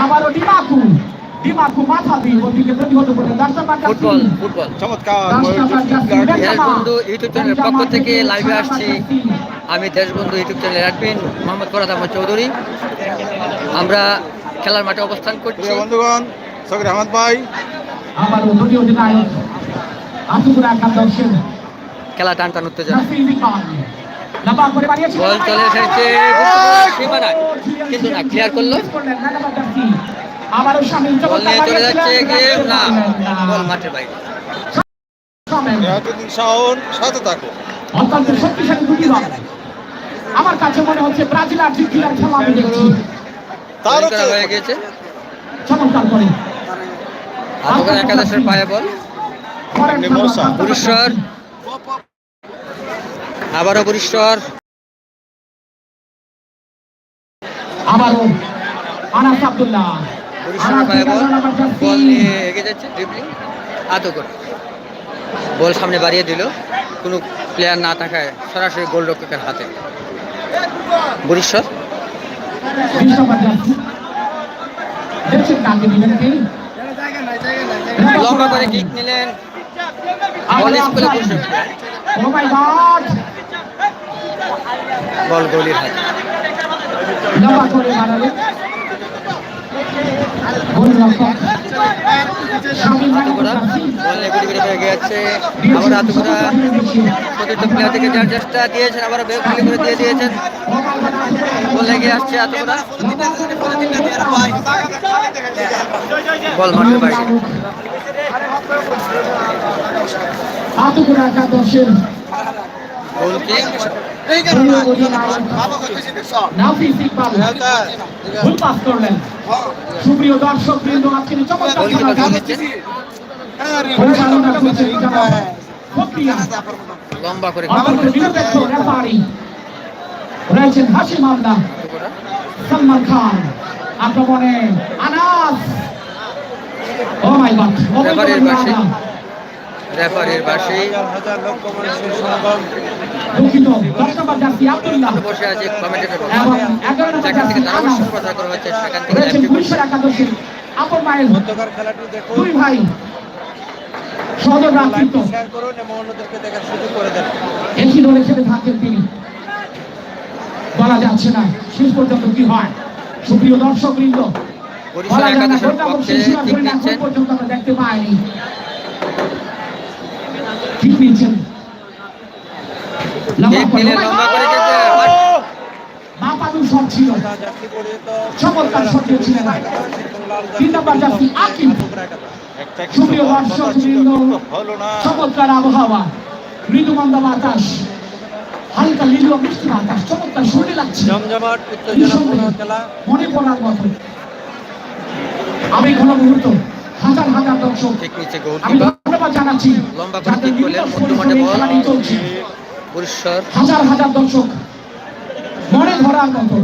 আবারও ডিমাকু ডিমাকু মাথা দিয়ে ওদিকে প্রতিহত করে দর্শক ফুটবল ফুটবল। চমৎকার। দেশবন্ধু ইউটিউব চ্যানেলের পক্ষ থেকে লাইভে আসছি। আমি দেশবন্ধু ইউটিউব চ্যানেলের অ্যাডমিন মোহাম্মদ ফরাদ আহমদ চৌধুরী। আমরা খেলার মাঠে অবস্থান করছি। বন্ধুগণ সকির আহমদ ভাই। আবারও দুটি অধিনায়ক আতুকুরা একাদশের খেলা টান টান উত্তেজনা বল চলে এসেছে সীমানায়। কিন্তু না ক্লিয়ার করল? বল নিয়ে চলে যাচ্ছে গেম না বল মাঠের বাইরে। শাওন সাথে থাকো। অত্যন্ত শক্তিশালী দুটি দল। আমার কাছে মনে হচ্ছে ব্রাজিল আর আর্জেন্টিনার খেলা আমি দেখছি। তার হয়ে গেছে। চমৎকার করে। আতকার একাদশের পায়ে বল। পুরস্কার আবারও পুরস্কার আবারও আনাস আব্দুল্লাহ। পায়ে বল বল নিয়ে এগিয়ে যাচ্ছে ড্রিবলিং আতো করে। বল সামনে বাড়িয়ে দিল কোনো প্লেয়ার না থাকায় সরাসরি গোলরক্ষকের হাতে। বরিশ্বর লম্বা করে কিক নিলেন। বল স্কুলে বসে। ও মাই গড বল গোলির হাতে লম্বা করে মারালেন গোলরক্ষক শামিল আতুকুরা বল নিয়ে গুড়ি গুড়ি হয়ে গেছে আবার আতুকুরা প্লেয়ার থেকে যার চেষ্টা দিয়েছেন আবার বেগ গুলি করে দিয়ে দিয়েছেন। বল লেগে আসছে আতুকুরা বল মাঠের বাইরে। আতুকুরা একাদশের সুপ্রিয় দর্শক বৃন্দ আজকের লম্বা রয়েছেন হাসিম আমলা সালমান খান আক্রমণে আনাস ও মাই গড রেফারির পাশে। রেফারির পাশে হাজার লক্ষ মানুষের সমাগম দুঃখিত দশ নম্বর জার্সি আব্দুল্লাহ বসে আছে যেখান থেকে ধারাভাষ্য প্রচার করা হচ্ছে সেখান থেকে রয়েছেন লাইভটি পুলিশের একাদশের আপন মাইল মধ্যকার খেলাটি দেখুন ভাই সদর শেয়ার করুন এবং অন্যদেরকে দেখার সুযোগ করে দেন। একই দলে খেলে থাকেন তিনি। বলা যাচ্ছে না শেষ পর্যন্ত কি হয়। সুপ্রিয় দর্শক বৃন্দ বলা যায় না পর্যন্ত আমরা দেখতে পাইনি ঠিক নিচ্ছেন লম্বা কিক করে, নিলে oh my লম্বা করে God! গেছে মা ছিল। চমৎকার ছিলেন তিন নম্বর সুপ্রিয় দর্শক আবহাওয়া। মৃদুমন্দ বাতাস। হালকা নীল মিষ্টি বাতাস। চমৎকার শুনে লাগছে। জমজমাট খেলা। মনে পড়ার মতো। আমি কোনো মুহূর্ত। হাজার হাজার দর্শক। আমি ধন্যবাদ জানাচ্ছি। লম্বা করে যাদের করলেন, মধ্যমাঠে বল। খেলাটি হাজার হাজার দর্শক মনে ধরার মতো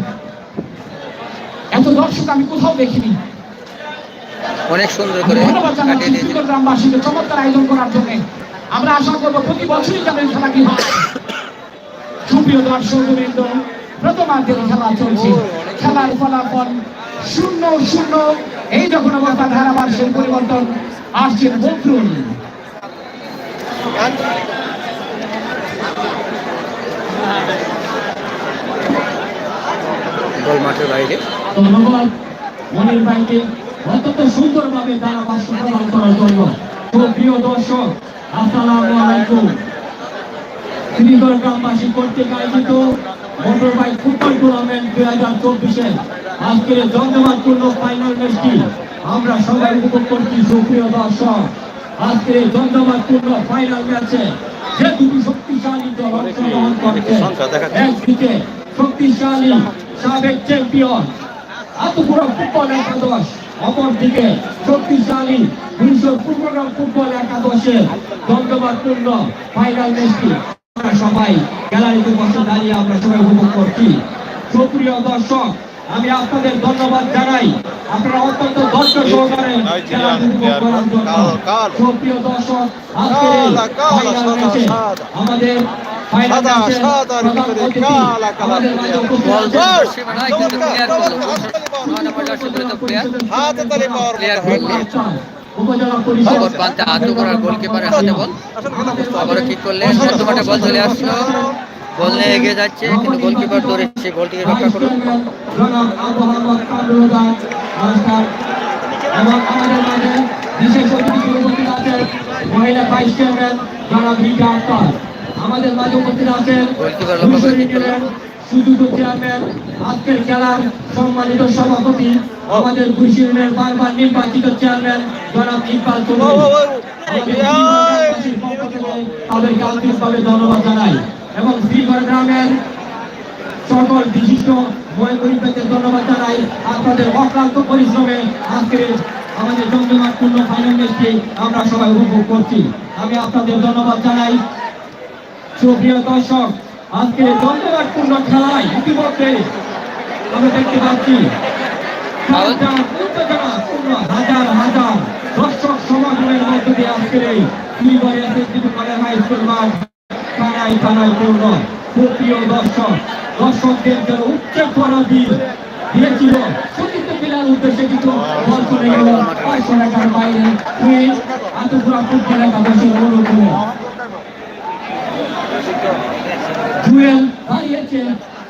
এত দর্শক আমি কোথাও দেখিনি। অনেক সুন্দর করে কাটিয়ে গ্রামবাসীকে চমৎকার আয়োজন করার জন্য। আমরা আশা করব প্রতি বছরই যেন এই খেলাটি হয়। সুপ্রিয় দর্শক বৃন্দ প্রথমার্ধের খেলা চলছে। খেলার ফলাফল শূন্য শূন্য। এই যখন অবস্থা ধারাভাষ্যের পরিবর্তন আসছেন বদরুল। বল মাঠের বাইরে। ধন্যবাদ। মনির ভাইকে অত্যন্ত সুন্দরভাবে ধারাভাষ্য প্রদান করার জন্য। সুপ্রিয় দর্শক আসসালামু আলাইকুম। শ্রীগড় গ্রামবাসী কর্তৃক আয়োজিত মোটর বাইক ফুটবল টুর্নামেন্ট দুই হাজার চব্বিশে আজকের জমজমাটপূর্ণ ফাইনাল ম্যাচটি আমরা সবাই উপভোগ করছি। সুপ্রিয় দর্শক এই জমজমাটপূর্ণ ফাইনাল ম্যাচে যে দুটি শক্তিশালী দল অংশগ্রহণ করছে। একদিকে শক্তিশালী সাবেক চ্যাম্পিয়ন আতুপুরা ফুটবল একাদশ অপরদিকে শক্তিশালী দুইশো পূর্ণগ্রাম ফুটবল একাদশের জমজমাটপূর্ণ ফাইনাল ম্যাচটি আমরা সবাই গ্যালারিতে বসে দাঁড়িয়ে আমরা সবাই উপভোগ করছি সুপ্রিয় দর্শক আমি আপনাদের ধন্যবাদ জানাই। আপনারা অত্যন্ত ধৈর্য সহকারে। সুপ্রিয় দর্শক। আমাদের হাতে গোলকিপারের বল। আবারও কিক করলে বল চলে আসলো। বল নিয়ে এগিয়ে যাচ্ছে কিন্তু গোলকিপার ধরে সেই বলটিকে রক্ষা করুন জনাব আবু মোহাম্মদ কামরুল হুদা মাস্টার এবং আমাদের মাঝে বিশেষ অতিথি উপস্থিত আছেন মহিলা ভাইস চেয়ারম্যান জনাব রিকা আক্তার আমাদের মাঝে উপস্থিত আছেন গোলকিপার লক্ষ্য করে কিক করলেন। সুযোগ্য চেয়ারম্যান আজকের খেলার সম্মানিত সভাপতি আমাদের গুলশিনের বারবার নির্বাচিত চেয়ারম্যান জনাব ইকবাল চৌধুরী তাদেরকে আন্তরিকভাবে ধন্যবাদ জানাই এবং শ্রীগড় গ্রামের সকল বিশিষ্ট ময়ূরীকে ধন্যবাদ জানাই আপনাদের অক্লান্ত পরিশ্রমে আজকে আমাদের জমজমাটপূর্ণ ফাইনাল ম্যাচটি আমরা সবাই উপভোগ করছি। আমি আপনাদের ধন্যবাদ জানাই। সুপ্রিয় দর্শক, আজকে জমজমাটপূর্ণ খেলায় ইতিমধ্যে আমরা দেখতে পাচ্ছি হাজার হাজার দর্শক সমাগমের মধ্য দিয়ে আজকের এই এসএসসি কলেজ হাই স্কুল মাঠ থানায় থানায় পূর্ণ সুপ্রিয় দর্শক, দর্শকদের জন্য উচ্চের করা দিন। দিয়েছিল।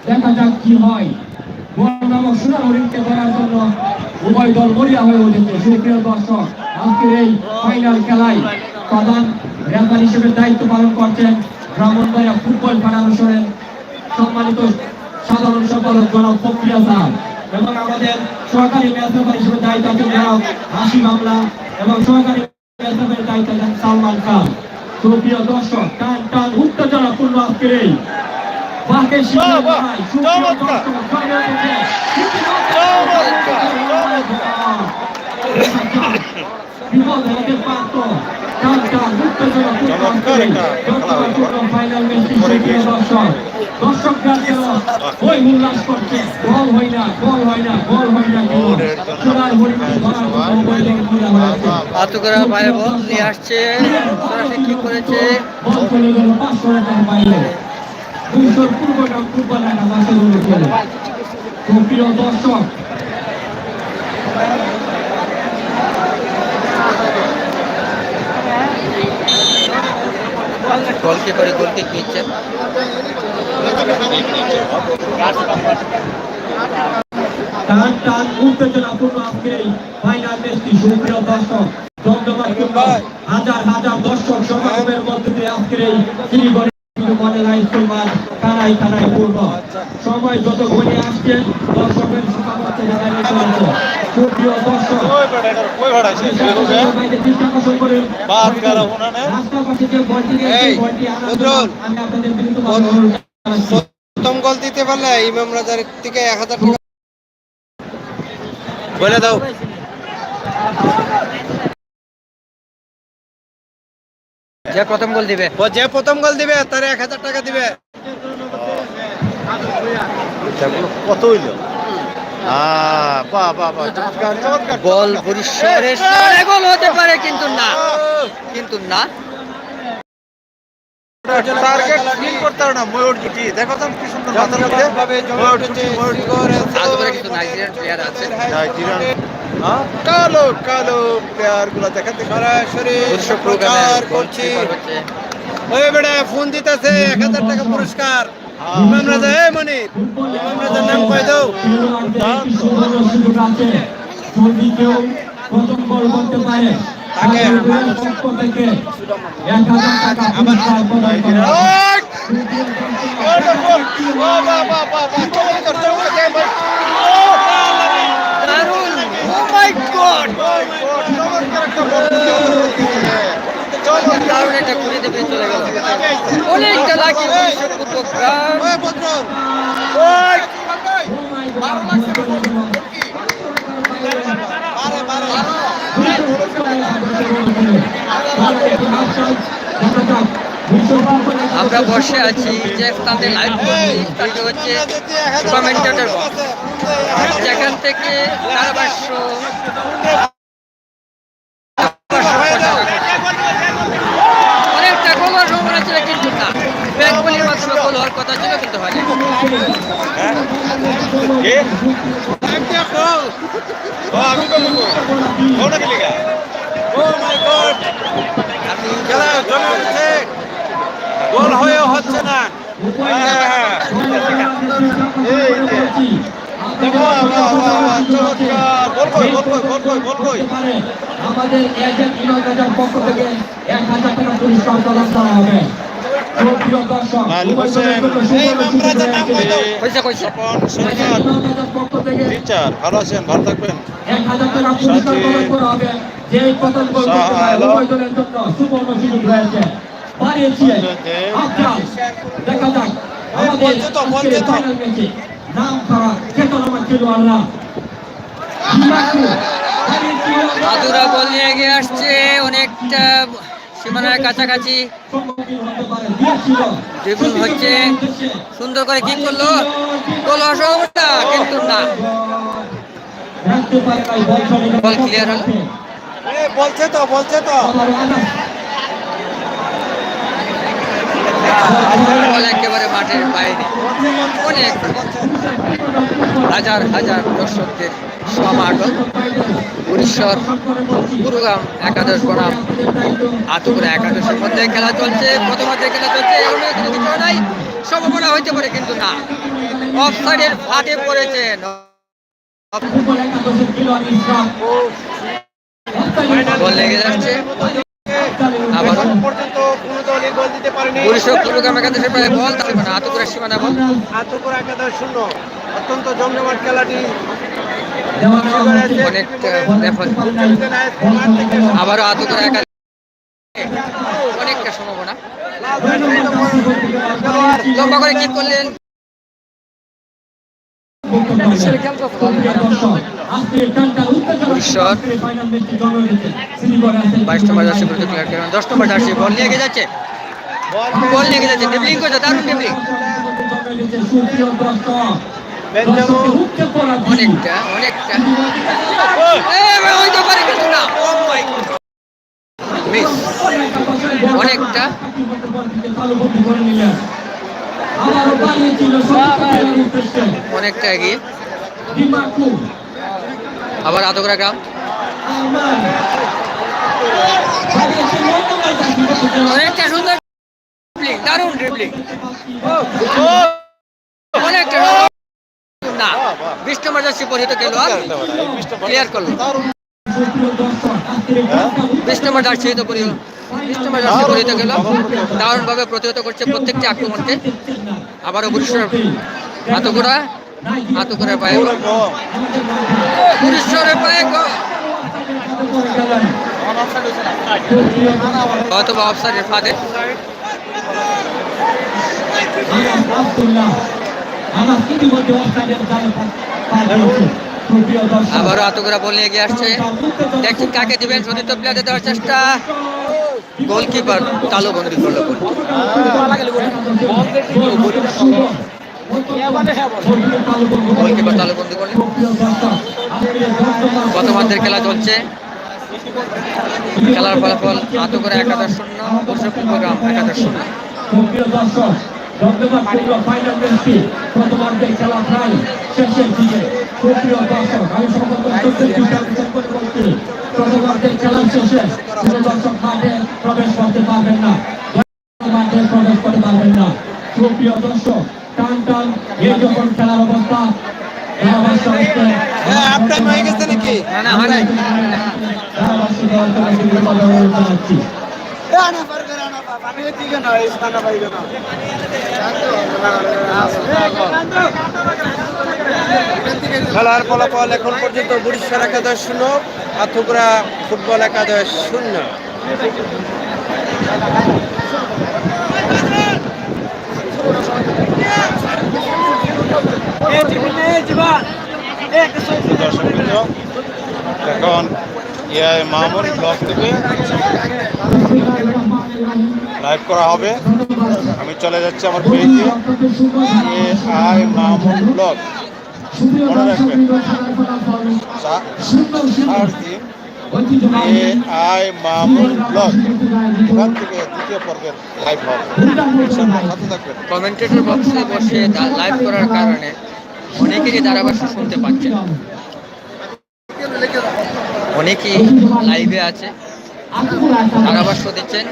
দেখা যাক কি হয়। উভয় দল মরিয়া হয়ে উঠেছে। সুপ্রিয় দর্শক, আজকের এই ফাইনাল খেলায় প্রধান রেফার হিসেবে দায়িত্ব পালন করছেন ব্রাহ্মণবাড়িয়া ফুটবল ফেডারেশনের সম্মানিত সাধারণ সম্পাদক জনাব প্রক্রিয়া স্যার এবং আমাদের সহকারী ম্যাচ রেফার হিসেবে দায়িত্ব আছেন জনাব হাসিম আমলা এবং সহকারী ম্যাচ রেফারের দায়িত্ব আছেন সালমান খান। সুপ্রিয় দর্শক টান টান উত্তেজনাপূর্ণ আজকের এই বিপদ হতে পারত চমৎকার একটা খেলা ম্যাচটি পরে গিয়ে। দর্শকরা যেন ওই উল্লাস করছে বল হয় না বল হয় না বল হয় না সোনার হরিণকে ধরার জন্য উভয় দল মরিয়া হয়েছে আত্ম করা পায়ে বল নিয়ে আসছে সরাসরি কিক করেছে বল চলে গেল পাঁচশো টাকার বাইরে দুইশোর পূর্বনাম পূর্ব টাকা মাসের অনুকূলে দর্শক গোলকিপারে গোল কিক নিচ্ছেন টান টান হাজার মধ্যে কানাই কানাই সময় যত ঘনিয়ে আসছে, দর্শকের সুপ্রিয় দর্শক এই, বদরুল। প্রথম গোল দিতে পারলে ইমাম রাজার থেকে এক হাজার টাকা। বলে দাও। যে প্রথম গোল দিবে। ও যে প্রথম গোল দিবে তার এক হাজার টাকা দিবে। কত হইল? বল গোল হতে পারে কিন্তু না। কিন্তু না? কালো কালো প্লেয়ারগুলো দেখাতে সরাসরি ফোন দিতেছে এক হাজার টাকা পুরস্কার। ইমাম রাজা এ মনির ইমাম রাজার নাম কয় দাও যদি কেউ প্রথম বল করতে পারে তাকে পক্ষ থেকে এক হাজার টাকা পুরস্কার প্রদান করা হবে। ওই! Wonderful! বাহ, বাহ, বাহ, বাহ, বাহ, চমৎকার, চমৎকার, বাহ। দারুণ oh my God Oh my God, চমৎকার একটা বল। চমৎকার। দারুণ একটা দেবে চলে গেল অনেকটা লাগে। আমরা বসে আছি যে স্থানে লাইভ করছি হচ্ছে কমেন্টেটর যেখান থেকে ধারাভাষ্য অনেকটা গোলার সম্ভাবনা ছিল কিন্তু না ব্যাঙ্গলির মাধ্যমে গোল হওয়ার কথা ছিল কিন্তু হয়নি হ্যাঁ? উঠেছে। গোল হয়েও হচ্ছে না। হ্যাঁ আমাদের পক্ষ থেকে এক হাজার টাকা পুরস্কার প্রদান করা হবে। হোসেন। স্বপন টিচার ভালো আছেন ভালো থাকবেন। দেখা যাক। আমাদের। ফাইনাল ম্যাচে নাম করা খেলোয়াড়রা। আদুরা বল নিয়ে এগিয়ে আসছে অনেকটা সীমানার কাছাকাছি ড্রিবল হচ্ছে। সুন্দর করে কিক করল। গোল সম্ভাবনা কিন্তু না। বল গেল হলো। বলছে তো বলছে তো। বল একেবারে মাঠের বাইরে। অনেক। হাজার হাজার দর্শকদের সমাগম। উড়িষ্যার গুরুগ্রাম একাদশ বনাম আতুকুরা একাদশের মধ্যে খেলা চলছে। প্রথমার্ধে খেলা চলছে কিছু নাই। সম্ভাবনা হইতে পারে কিন্তু না। অফসাইডের ফাটে পড়েছেন বল লেগে যাচ্ছে আবারও এখন পর্যন্ত কোনো দলই গোল দিতে পারেনি উড়িষ্যা গুরুগ্রাম একাদশের প্রায় বল থাকবে না আতুকুরা সীমানা বল। আতকুরা একাদশ শূন্য। অত্যন্ত জমজমাট খেলাটি। অনেকটা আবারও আতুকুরা একাদশ অনেকটা সম্ভাবনা। লম্বা করে কিক করলেন। বাইশ নম্বর জার্সি দশ নম্বর জার্সি বল নিয়ে এগিয়ে যাচ্ছে। বল এগিয়ে যাচ্ছে ড্রিবলিং করছে দারুণ অনেকটা অনেকটা। অনেকটা। আবার আতকরা গ্রাম অনেকটা সুন্দর দারুণ ড্রিবলিং না বিশ নম্বর জার্সি পরিহিত খেলোয়াড় ক্লিয়ার করল। বিশ নম্বর জার্সি তো পরিহিত বিশ নম্বর জার্সি পরিহিত গেল দারুণভাবে প্রতিহত করছে প্রত্যেকটি আক্রমণকে। আবারও বরিষ্ঠর আতকুরা আতকুরার পায়ে। বরিষ্ঠরের পায়ে। হয়তো বা অফসাইডের ফাঁদে। আবারও আতকুরা বল নিয়ে এগিয়ে আসছে। দেখছি কাকে দিবেন সতীর্থ প্লেয়ারে দেওয়ার চেষ্টা। গোলকিপার কালো বন্দি করল। গোলকিপার তালু বন্দি করলেন প্রথমার্ধের খেলা চলছে। খেলার ফলাফল আতকুরা একাদশ শূন্য বর্ষপুর গ্রাম একাদশ শূন্য। করে প্রবেশ করতে পারবেন না। প্রবেশ করতে পারবেন না। সুপ্রিয় দর্শক টান টান এই যখন খেলার অবস্থা এই অবস্থা হচ্ছে হ্যাঁ আপনার হয়ে গেছে নাকি? না না হয় নাই ধারাভাষ্য দেওয়ার জন্য সুপ্রিয় অনুরোধ জানাচ্ছি খেলার ফলাফল এখন পর্যন্ত বরিশাল একাদশ শূন্য আথুকুরা ফুটবল একাদশ শূন্য। এখন ইয়ার মামুন ব্লগ থেকে লাইভ করা হবে। আমি চলে যাচ্ছি আমার পেজে। A I Mamun blog. মনে রাখবেন এ আই মামুন ব্লগ। এখান থেকে দ্বিতীয় পর্বের লাইভ হবে। সাথে কমেন্টেটর বক্সে বসে লাইভ করার কারণে অনেকেরই ধারাভাষ্য শুনতে পাচ্ছেন। অনেকেই লাইভে আছে ধারাভাষ্য দিচ্ছেন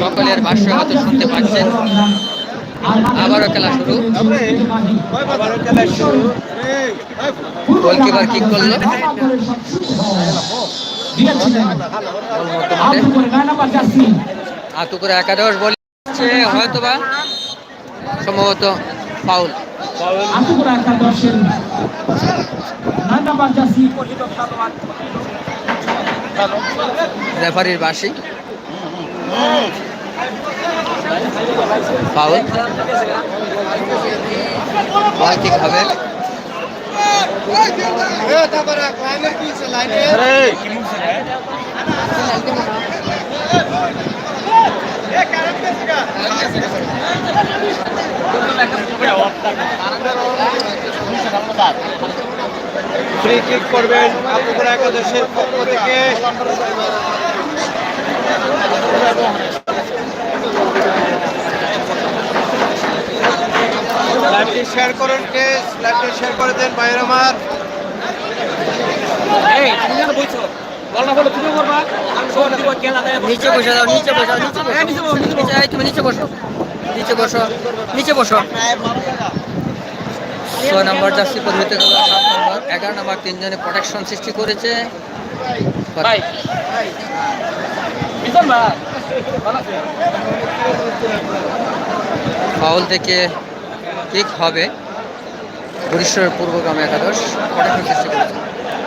সকলের ভাষ্য হয়তো শুনতে পাচ্ছেন। আবারও খেলা শুরু। গোলকিপার কিক করল। আতু করে একাদশ বল হয়তো বা সম্ভবত ফাউল রেফারির বাসি। ফাউল। বল কিক হবে। এ তারপরে ক্লাইমের কি আছে লাইনে ফ্রি কিক করবেন আপুকুর একাদশের পক্ষ থেকে। লাইভটি শেয়ার করুন কেস লাইভটি শেয়ার করে দেন ভাইয়ের আমার। নিচে বসে দাও নিচে বসে নিচে বসো নিচে তুমি নিচে বসো নিচে বসো নিচে বসো। ছয় নম্বর জার্সি পরিহিত সাত নম্বর এগারো নম্বর তিনজনে প্রোটেকশন সৃষ্টি করেছে। ফাউল থেকে কিক হবে। বরিশ্বরের পূর্বগ্রাম একাদশ প্রোটেকশন সৃষ্টি করেছে।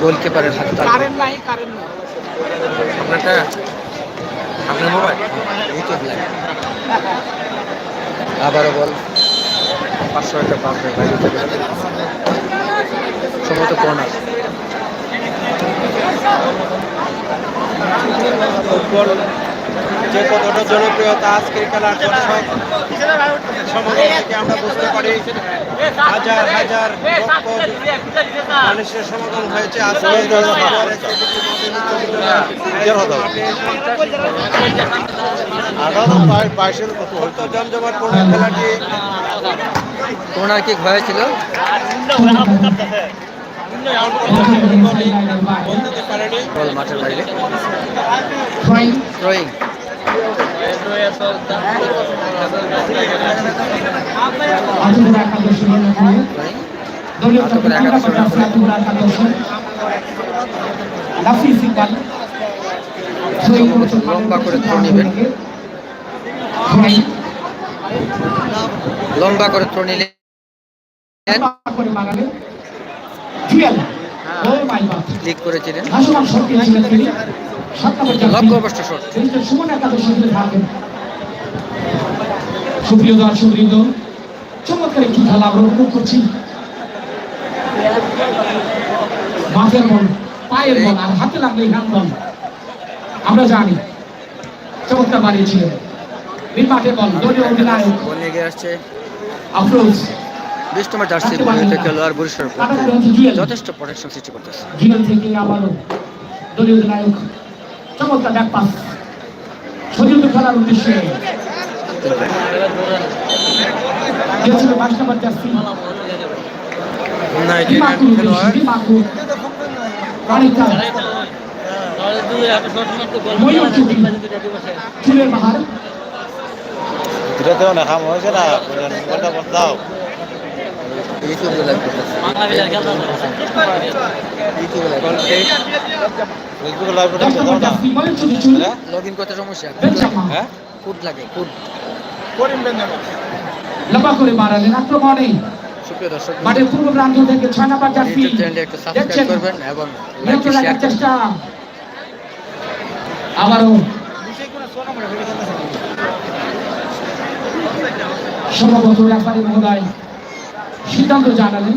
গোলকিপারের হাতে থাকবে আপনারটা আপনার মোবাইল? ইউটিউব আবারও বল। পাঁচশো একটা বাইরে থেকে সম্ভবত কর্নার ফুটবল যে কতটা জনপ্রিয়তা আজকের খেলার দর্শক সমাগম থেকে আমরা বুঝতে পারি। হাজার হাজার মানুষের সমাগম হয়েছে আজকে অত্যন্ত জমজমাটপূর্ণ খেলাটি কর্নার কিক হয়েছিল মাঠের বাইরে। লম্বা করে থ্রো নেবেন। লম্বা করে থ্রো নিলেন। ক্লিক করেছিলেন। লক্ষ্য অবশ্য শট সুপ্রিয় দর্শক বৃন্দ চমৎকার একটি খেলা আমরা উপভোগ করছি। মাঠের বল পায়ের বল আর হাতে লাগলে হ্যান্ড বল আমরা জানি চমৎকার বানিয়েছিলেন। এই মাঠের বল দলীয় অধিনায়ক বল আফরোজ বিষ্টমা জার্সি খেলোয়াড় বরিশালের পক্ষে যথেষ্ট প্রোটেকশন সৃষ্টি করতেছে। জীবন থেকে আবারও দলীয় অধিনায়ক চমৎকার ব্যাক পাস সজিত খেলার উদ্দেশ্যে দিয়েছিল বাইশ নম্বর জার্সি। খেলোয়াড়। চুলের বাহার হয়েছে না? মোবাইলটা বদলাও লগ ইন করতে সমস্যা হ্যাঁ ফুড লাগে করবেন এবং সম্ভবত ব্যাপারী মহোদয় সিদ্ধান্ত জানালেন।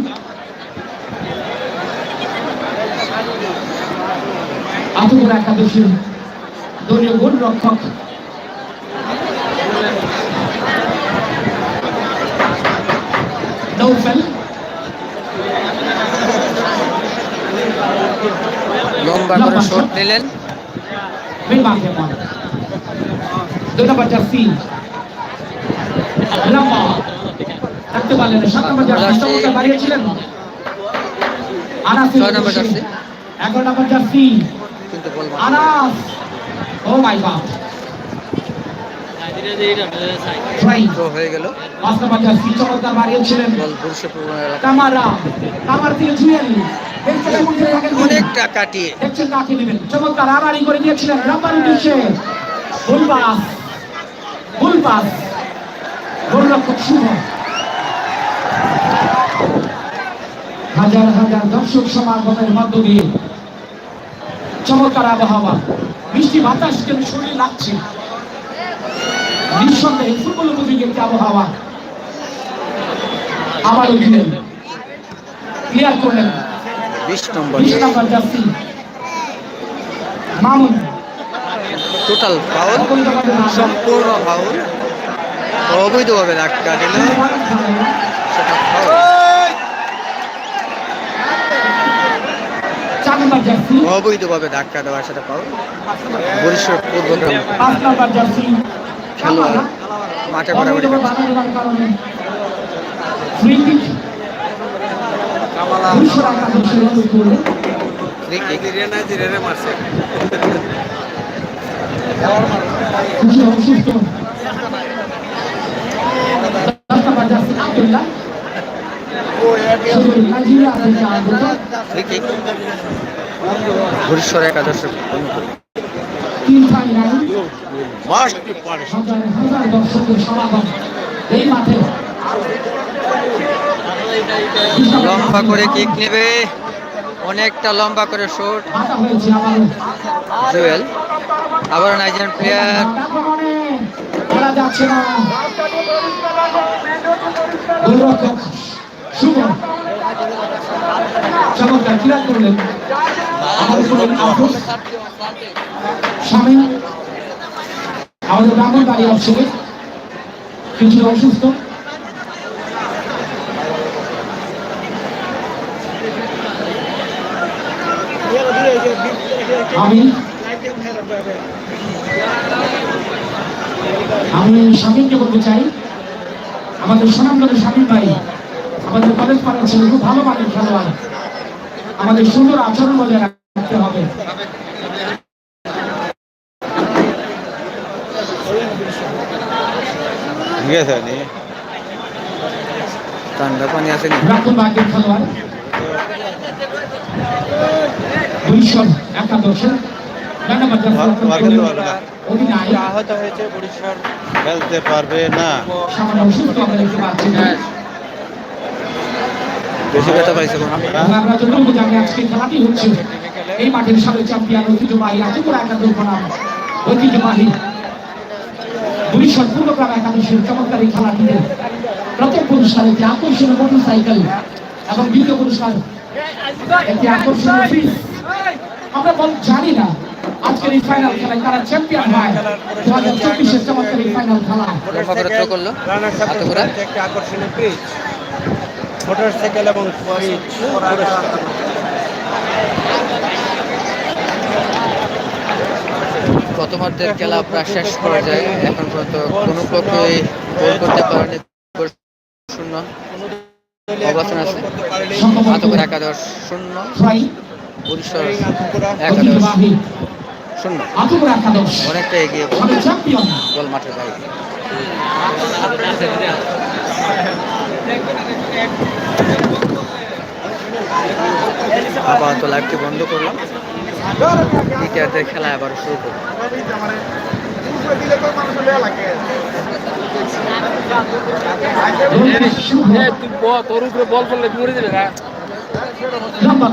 আতঙ্ক একাদশীর দলীয় গোল রক্ষক। নৌফেল। লম্বা করে শট নিলেন. দুই নম্বর জার্সি লম্বা। থাকতে পারলেন না। সাত নম্বর জার্সি। চমৎকার বাড়িয়েছিলেন? আনাস ছয় নম্বর জার্সি। এগারো নম্বর jersey. Anas. Oh my God. হয়ে গেল। পাঁচ নম্বর জার্সি। চমৎকার বাড়িয়েছিলেন। বল পুরুষপুর এলাকা। কামারা। কামার থেকে জুয়েল করে থাকেন অনেকটা কাটিয়ে দেখছেন কাকে নেবেন? চমৎকার আড়াআড়ি করে দিয়েছিলেন। রাব্বানি দিচ্ছে বুলবাস। বুলবাস। গোলরক্ষক শুভ। হাজার হাজার দর্শক সমাগমের মধ্য দিয়ে চমৎকার আবহাওয়া। বৃষ্টি বাতাস কেন শরীর লাগছে নিঃসন্দেহে ফুটবল উপযোগী একটি আবহাওয়া। আবারও দিলেন ক্লিয়ার করলেন। বিশ নম্বর। জার্সি। মামুন। টোটাল ফাউল সম্পূর্ণ ফাউল অবৈধভাবে ধাক্কা দিল? অবৈধভাবে ধাক্কা দেওয়া সেটা ফাউল বরিশাল পূর্বগ্রাম খেলোয়াড় মাঠে অবৈধভাবে লম্বা করে কিক নেবে। অনেকটা লম্বা করে শট জুয়েল। আবার নাইজেরিয়ান প্লেয়ার যাচ্ছে না। শুভ। চমৎকার ক্লিয়ার করলেন? আমাদের আফুস স্বামী, আমাদের ব্রাহ্মণ বাড়ি অংশে কিছুটা অসুস্থ। আমি আমি স্বামীকে বলতে চাই, আমাদের সুনামগঞ্জের স্বামী ভাই আমাদের কলেজ পাড়ার ছেলে খুব ভালো মানের খেলোয়াড়। আমাদের সুন্দর আচরণ বজায় রাখতে হবে। ঠিক আছে ঠান্ডা পানি রাখুন খেলোয়াড়। আহত হয়েছে বরিশাল খেলতে পারবে না সামান্য অসুস্থ আমরা দেখতে পাচ্ছি বেশি ব্যথা পাইছে আমরা যতটুকু জানি আজকে খেলাটি হচ্ছে। এই মাঠের সাবেক চ্যাম্পিয়ন ঐতিহ্যবাহী একাদশ বনাম। ঐতিহ্যবাহী বরিশাল পূর্বগ্রাম একাদশের চমৎকার এই খেলাটিতে প্রথম পুরস্কার একটি আকর্ষণীয় মোটর সাইকেল এবং দ্বিতীয় পুরস্কার একটি আকর্ষণীয় ফিস আমরা বল জানি না আজকের এই ফাইনাল খেলায় তারা চ্যাম্পিয়ন হয়। দু হাজার চব্বিশের চমৎকার এই ফাইনাল খেলা করল। আকর্ষণীয় পিচ মোটরসাইকেল এবং প্রথমার্ধের খেলা প্রায় শেষ পর্যায়ে এখন পর্যন্ত কোনো পক্ষই গোল করতে পারেনি শূন্য। অবস্থান আছে আতকের একাদশ শূন্য। ট্রাই একাদশ শূন্য। অনেকটা এগিয়ে বল মাঠের বাইরে। আপাতত লাইভটি বন্ধ করলাম। দ্বিতীয়ার্ধের খেলা আবার শুরু করব। শুভ। তোর উপরে বল করলে মরে যাবে লম্বা